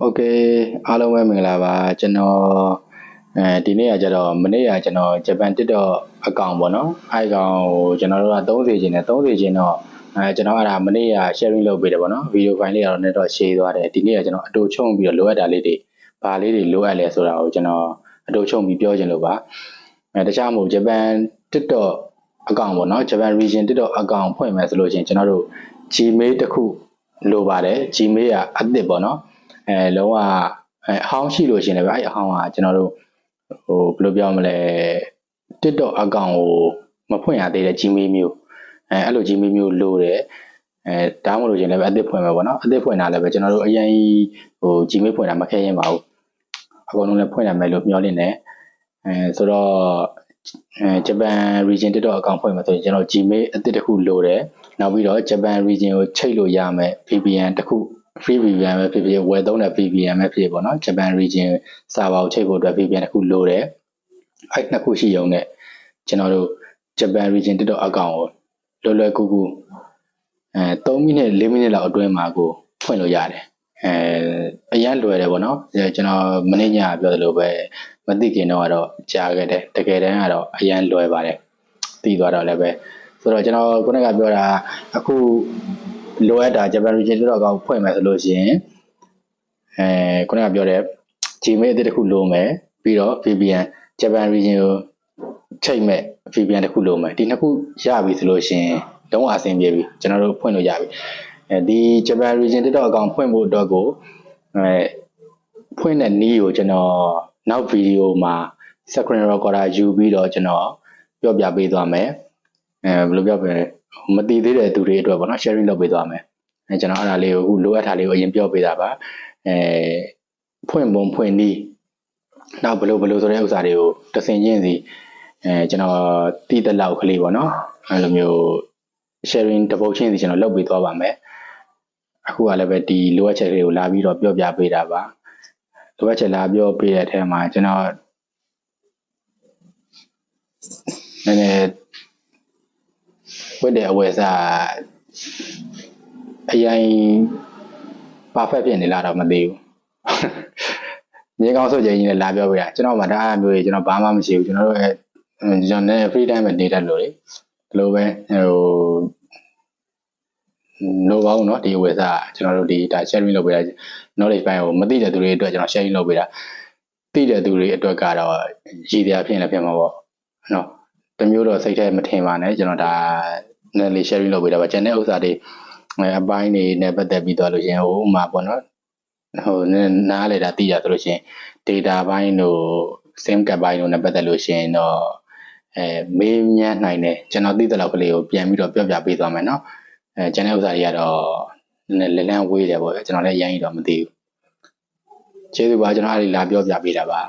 โอเคအားလုံးပဲမင်္ဂလာပါကျွန်တော်အဲဒီနေ့ကကျတော့မနေ့ကကျွန်တော်ဂျပန် TikTok အကောင့်ပေါ့နော်အဲအကောင့်ကိုကျွန်တော်တို့က30ခြင်းနဲ့30ခြင်းတော့အဲကျွန်တော်အဲ့ဒါမနေ့က sharing လုပ်ပေးတယ်ပေါ့နော်ဗီဒီယိုဖိုင်လေးကတော့လည်းတော့ share သွားတယ်ဒီနေ့ကကျွန်တော်အတူချုံပြီးတော့လိုအပ်တာလေးတွေဘာလေးတွေလိုအပ်လဲဆိုတာကိုကျွန်တော်အတူချုံပြီးပြောချင်လို့ပါအဲတခြားမဟုတ်ဂျပန် TikTok အကောင့်ပေါ့နော်ဂျပန် region TikTok အကောင့်ဖွင့်မယ်ဆိုလို့ရှိရင်ကျွန်တော်တို့ Gmail တစ်ခုလိုပါတယ် Gmail ကအသစ်ပေါ့နော် အဲလုံးဝအဲအဟောင်းရှိလို့ရှရင်လည်းပဲအဲအဟောင်းကကျွန်တော်တို့ဟိုဘယ်လိုပြောမလဲ TikTok အကောင့်ကိုမဖွင့်ရသေးတဲ့ Gmail မျိုးအဲအဲ့လို Gmail မျိုးလိုတယ်အဲဒါမှမဟုတ်ရင်လည်းပဲအသစ်ဖွင့်မယ်ပေါ့နော်အသစ်ဖွင့်တာလည်းပဲကျွန်တော်တို့အရင်ဟို Gmail ဖွင့်တာမခဲရင်ပါဘူးအကုန်လုံးလည်းဖွင့်နိုင်မယ်လို့မျှော်လင့်တယ်အဲဆိုတော့အဲဂျပန် region TikTok အကောင့်ဖွင့်မှာဆိုရင်ကျွန်တော် Gmail အသစ်တစ်ခုလိုတယ်နောက်ပြီးတော့ Japan region ကိုချိတ်လို့ရမယ် VPN တစ်ခု free VPN ပဲဖြစ်ဖြစ်ဝယ်သုံးတဲ့ VPN ပဲဖြစ်ဖြစ်ပေါ့နော် Japan region server ကိုချိတ်ဖို့အတွက် VPN တစ်ခုလိုတယ်အဲ့နှစ်ခုရှိရုံနဲ့ကျွန်တော်တို့ Japan region TikTok အကောင့်ကိုလွယ်လွယ်ကူကူအဲ3မိနစ်4မိနစ်လောက်အတွင်းမှာကိုဖွင့်လို့ရတယ်အဲအရင်လွယ်တယ်ပေါ့နော်ကျွန်တော်မနေ့ညပြောသလိုပဲမသိခင်တော့ကတော့ကြားခဲ့တယ်တကယ်တမ်းကတော့အရင်လွယ်ပါတယ်သိသွားတော့လည်းပဲဆိုတော့ကျွန်တော်ခုနကပြောတာအခု လိုအပ်တာ Japan region တော့ကောက်ဖွင့်မယ်ဆိုလို့ရှိရင်အဲခုနကပြောတဲ့ Gmail အသစ်တစ်ခုလိုမယ်ပြီးတော့ VPN Japan region ကိုချိန်မဲ့ VPN တစ်ခုလိုမယ်ဒီနှစ်ခုရပြီဆိုလို့ရှိရင်လုံးဝအဆင်ပြေပြီကျွန်တော်တို့ဖွင့်လို့ရပြီအဲဒီ Japan region TikTok account ဖွင့်ဖို့အတွက်ကိုအဲဖွင့်တဲ့နည်းကိုကျွန်တော်နောက်ဗီဒီယိုမှာ screen recorder ယူပြီးတော့ကျွန်တော်ပြောပြပေးသွားမယ်အဲဘယ်လိုပြောပြလဲ မတည်သေးတဲ့သူတွေအတွက်ပေါ့နော် sharing လုပ်ပေးသွားမယ်အဲကျွန်တော်အဲ့ဒါလေးကိုအခုလိုအပ်တာလေးကိုအရင်ပြောပေးတာပါအဲဖွင့်ပုံဖွင့်နည်းနောက်ဘယ်လိုဘယ်လိုဆိုတဲ့ဥစ္စာတွေကိုတဆင်ချင်းစီအဲကျွန်တော်တည်တဲ့လောက်ကလေးပေါ့နော်အဲ့လိုမျိုး sharing တပုတ်ချင်းစီကျွန်တော်လုပ်ပေးသွားပါမယ်အခုကလည်းပဲဒီလိုအပ်ချက်လေးကိုလာပြီးတော့ပြောပြပေးတာပါလိုအပ်ချက်လာပြောပေးတဲ့အထက်မှာကျွန်တော်နည်းနည်း ဝတ်တဲ့အဝယ်စားအရင် perfect ဖြစ်နေလားတော့မသိဘူးမြေကောင်းဆိုကြရင်လည်းလာပြောပေးတာကျွန်တော်မှဒါအားမျိုးကြီးကျွန်တော်ဘာမှမရှိဘူးကျွန်တော်တို့အဲကျွန်တော်လည်း free time ပဲနေတတ်လို့လေဒီလိုပဲဟိုလိုပါဘူးเนาะဒီဝယ်စားကျွန်တော်တို့ဒီဒါ sharing လုပ်ပေးတာ knowledge ပိုင်းကိုမသိတဲ့သူတွေအတွက်ကျွန်တော် sharing လုပ်ပေးတာသိတဲ့သူတွေအတွက်ကတော့ရည်တရားဖြစ်နေဖြစ်မှာပေါ့เนาะ တမျိုးတော့စိတ်ထဲမထင်ပါနဲ့ကျွန်တော်ဒါနည်းလေး sharing လုပ်ပေးတာပါကျန်တဲ့ဥစ္စာတွေအပိုင်းတွေနဲ့ပတ်သက်ပြီးတော့လို့ရင်ဟိုမှာပေါ့နော်ဟိုနားလေတာသိရဆိုလို့ရှင် data ဘိုင်းတို့ sim card ဘိုင်းတို့နဲ့ပတ်သက်လို့ရှင်တော့အဲမေးမြန်းနိုင်တယ်ကျွန်တော်သိတဲ့လောက်ကလေးကိုပြန်ပြီးတော့ပြောပြပေးသွားမယ်နော်အဲကျန်တဲ့ဥစ္စာတွေကတော့နည်းနည်းလလန်းဝေးတယ်ပေါ့ကျွန်တော်လည်းရိုင်းရတော့မသိဘူးကျေးဇူးပါကျွန်တော်အားလေးလာပြောပြပေးတာပါ